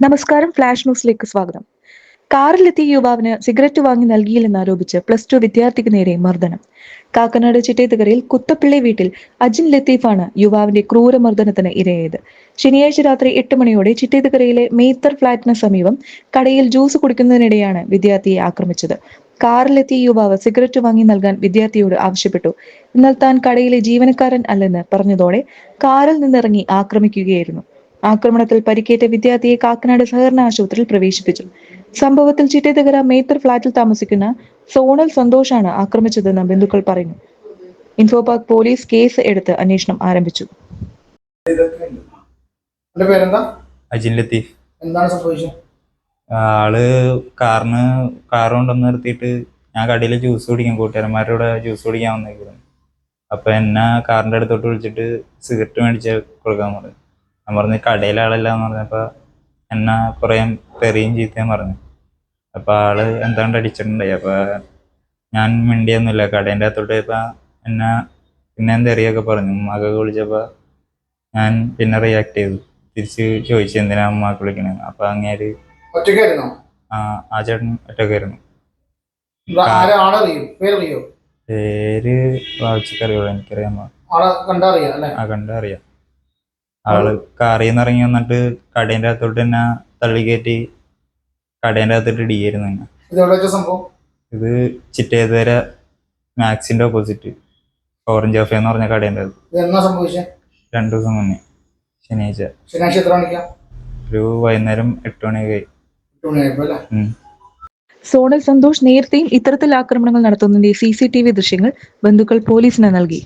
നമസ്കാരം ഫ്ലാഷ് ന്യൂസിലേക്ക് സ്വാഗതം. കാറിലെത്തിയ യുവാവിന് സിഗരറ്റ് വാങ്ങി നൽകിയില്ലെന്ന് ആരോപിച്ച് പ്ലസ് ടു വിദ്യാർത്ഥിക്ക് നേരെ മർദ്ദനം. കാക്കനാട് ചിറ്റേത്തുകരയിൽ കുത്തപ്പിള്ളി വീട്ടിൽ അജിൻ ലത്തീഫാണ് യുവാവിന്റെ ക്രൂരമർദ്ദനത്തിന് ഇരയായത്. ശനിയാഴ്ച രാത്രി എട്ട് മണിയോടെ ചിറ്റേത്തുകരയിലെ മേത്തർ ഫ്ളാറ്റിന് സമീപം കടയിൽ ജ്യൂസ് കുടിക്കുന്നതിനിടെയാണ് വിദ്യാർത്ഥിയെ ആക്രമിച്ചത്. കാറിലെത്തിയ യുവാവ് സിഗരറ്റ് വാങ്ങി നൽകാൻ വിദ്യാർത്ഥിയോട് ആവശ്യപ്പെട്ടു. എന്നാൽ താൻ കടയിലെ ജീവനക്കാരൻ അല്ലെന്ന് പറഞ്ഞതോടെ കാറിൽ നിന്നിറങ്ങി ആക്രമിക്കുകയായിരുന്നു. ആക്രമണത്തിൽ പരിക്കേറ്റ വിദ്യാർത്ഥിയെ കാക്കനാട് സഹകരണ ആശുപത്രിയിൽ പ്രവേശിപ്പിച്ചു. സംഭവത്തിൽ ചിറ്റേതകര മേത്തർ ഫ്ളാറ്റിൽ താമസിക്കുന്ന സോണൽ സന്തോഷാണ് ആക്രമിച്ചതെന്ന് ബന്ധുക്കൾ പറയുന്നു. ഇൻഫോപാക് പോലീസ് കേസ് എടുത്ത് അന്വേഷണം ആരംഭിച്ചു. അജിൻ ലത്തീഫ്. എന്താണ് സംഭവിച്ചത്? ആൾ കാറിന് കാർ കൊണ്ടുവന്ന് നിർത്തിയിട്ട് ഞാൻ കടയിൽ ജ്യൂസ് കുടിക്കാൻ കൂട്ടുകാരന്മാരുടെ കൂടെ ജ്യൂസ് കുടിക്കാൻ വന്നേക്കുന്നു അപ്പൊ എന്നെ കാറിന്റെ അടുത്തോട്ട് വിളിച്ചിട്ട് സിഗരറ്റ് മേടിച്ച് കൊടുക്കാൻ പറഞ്ഞു. ഞാൻ പറഞ്ഞു കടയിലെ ആളല്ല എന്ന് പറഞ്ഞപ്പോൾ എന്നെ കുറേ തെറിയും ചീത്തയും പറഞ്ഞു. അപ്പോൾ ആൾ എന്താണ്ട് അടിച്ചിട്ടുണ്ടായി. അപ്പോൾ ഞാൻ മിണ്ടിയൊന്നുമില്ല. കടേന്റെ അകത്തോട്ട് ഇപ്പോൾ എന്നെ പിന്നെ തെറിയൊക്കെ പറഞ്ഞു. ഉമ്മാക്കൊക്കെ വിളിച്ചപ്പോൾ ഞാൻ പിന്നെ റിയാക്ട് ചെയ്തു. തിരിച്ച് ചോദിച്ചു എന്തിനാ ഉമ്മാക്ക് വിളിക്കണേ? അപ്പൊ അങ്ങേര് ഒറ്റയ്ക്കായിരുന്നോ? ആ ആ ചേട്ടൻ പേരറിയോ? പേര് വായിച്ചറിയുള്ളൂ എനിക്കറിയാം ആ കണ്ടറിയാം അല്ലെ ആ കണ്ട അറിയാം ആൾ കാറിൽ നിന്ന് ഇറങ്ങി വന്നിട്ട് കടേന്റെ അകത്തോട്ട് തന്നെ തള്ളി കയറ്റി കടേന്റെ അകത്തോട്ട് ഇടിയായിരുന്നു എന്നെ ഇത് വെച്ച സംഭവം? ഇത് ചിറ്റേതുവരെ മാക്സിന്റെ ഓപ്പോസിറ്റ് ഓറഞ്ച് കഫേ എന്ന് പറഞ്ഞ കടേന്റെ അത് ഇത് എന്നാ സംഭവിച്ചേ? രണ്ടു ദിവസം മുന്നേ ശനിയാഴ്ച. ശനിയാഴ്ച എത്ര മണിക്കാ? ഒരു വൈകുന്നേരം എട്ട് മണിയൊക്കെ ആയി. എട്ട് മണിയായപ്പോ അല്ലെ? ഉം. സോണൽ സന്തോഷ് നേരത്തെയും ഇത്തരത്തിൽ ആക്രമണങ്ങൾ നടത്തുന്നതിന്റെ സി സി ടി വി ദൃശ്യങ്ങൾ ബന്ധുക്കൾ പോലീസിന് നൽകി.